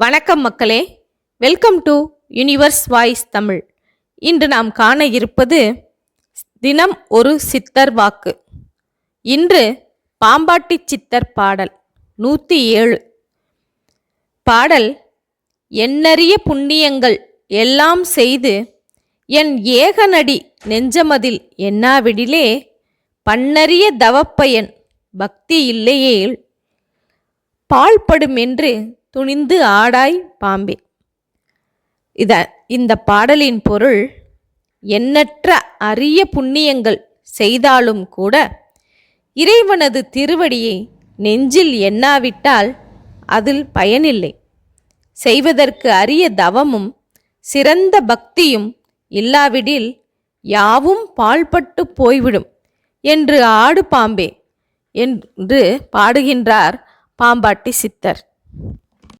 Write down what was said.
வணக்கம் மக்களே. Welcome to universe voice Tamil இன்று நாம் காண இருப்பது தினம் ஒரு சித்தர் வாக்கு. இன்று பாம்பாட்டி சித்தர் பாடல் நூற்றி ஏழு. பாடல் எண்ணறிய புண்ணியங்கள் எல்லாம் செய்து என் ஏகனடி நெஞ்சமதில் என்னாவிடிலே பண்ணறிய தவப்பயன் பக்தி இல்லையேல் பாழ்படுமென்று துணிந்து ஆடாய் பாம்பே. இத இந்த பாடலின் பொருள் எண்ணற்ற அரிய புண்ணியங்கள் செய்தாலும் கூட இறைவனது திருவடியை நெஞ்சில் எண்ணாவிட்டால் அதில் பயனில்லை. செய்வதற்கு அரிய தவமும் சிறந்த பக்தியும் இல்லாவிடில் யாவும் பாழ்பட்டு போய்விடும் என்று ஆடு பாம்பே என்று பாடுகின்றார் பாம்பாட்டி சித்தர்.